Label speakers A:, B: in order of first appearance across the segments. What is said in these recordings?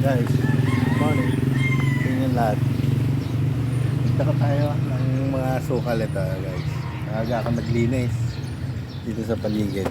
A: Guys, morning. Tingnan lahat. Nagtaka tayo ng mga sukal ito guys. Aga ako naglinis dito sa paligid.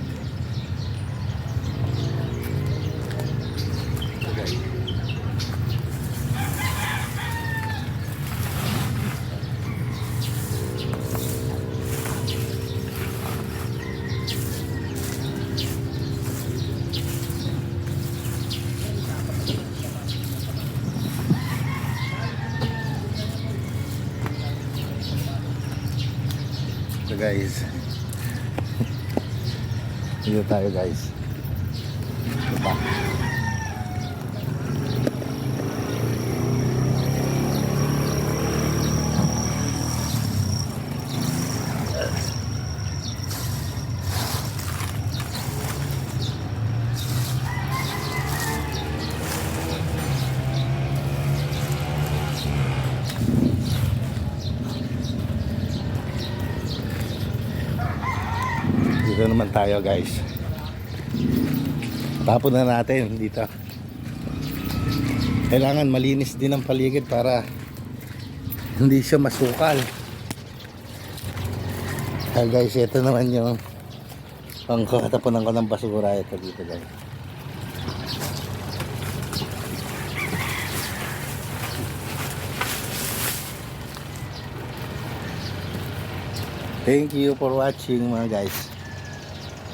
A: Ito guys. Dito tayo guys. Ito Dito naman tayo guys. Tapon na natin dito. Kailangan malinis din ang paligid para hindi siya masukal. Kaya guys, ito naman yung pangkatapunan ko ng basura ito dito guys. Thank you for watching mga guys.